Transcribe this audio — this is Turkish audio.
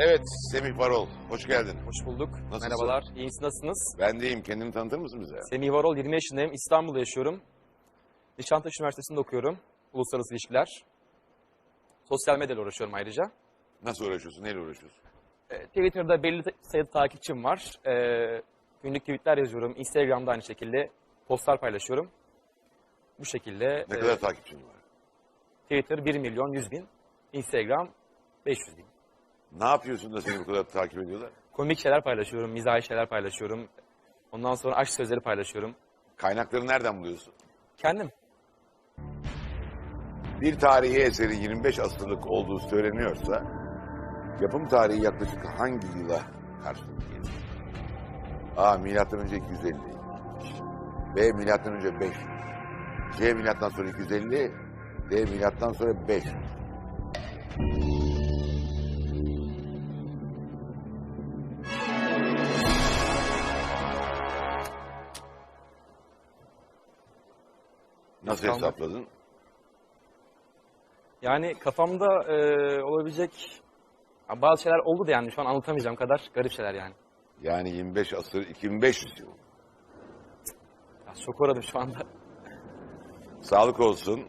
Evet Semih Varol, hoş geldin. Hoş bulduk. Nasılsın? Merhabalar. İyi? Nasılsınız? Ben deyim, kendini tanıtır mısın bize? Semih Varol, 20 yaşındayım. İstanbul'da yaşıyorum. Nişantaşı Üniversitesi'nde okuyorum. Uluslararası ilişkiler. Sosyal medyayla uğraşıyorum ayrıca. Nasıl uğraşıyorsun, neyle uğraşıyorsun? Ee, Twitter'da belli sayıda takipçim var. Ee, günlük tweetler yazıyorum. Instagram'da aynı şekilde postlar paylaşıyorum. Bu şekilde Ne e, kadar takipçin var? Twitter 1 milyon 100 bin, Instagram 500 bin. Ne yapıyorsun da seni bu kadar takip ediyorlar? Komik şeyler paylaşıyorum, mizahi şeyler paylaşıyorum. Ondan sonra aşk sözleri paylaşıyorum. Kaynakları nereden buluyorsun? Kendim. Bir tarihi eserin 25 asırlık olduğu söyleniyorsa, yapım tarihi yaklaşık hangi yıla karşılık gelir? A. Milattan önce 250. B. Milattan önce 500. C. Milattan sonra 250. D. Milattan sonra 500. Nasıl Tamam. hesapladın? Yani kafamda e, olabilecek bazı şeyler oldu da yani şu an anlatamayacağım kadar garip şeyler yani. Yani 25 asır 2500 yıl. Ya çok uğradım şu anda. Sağlık olsun.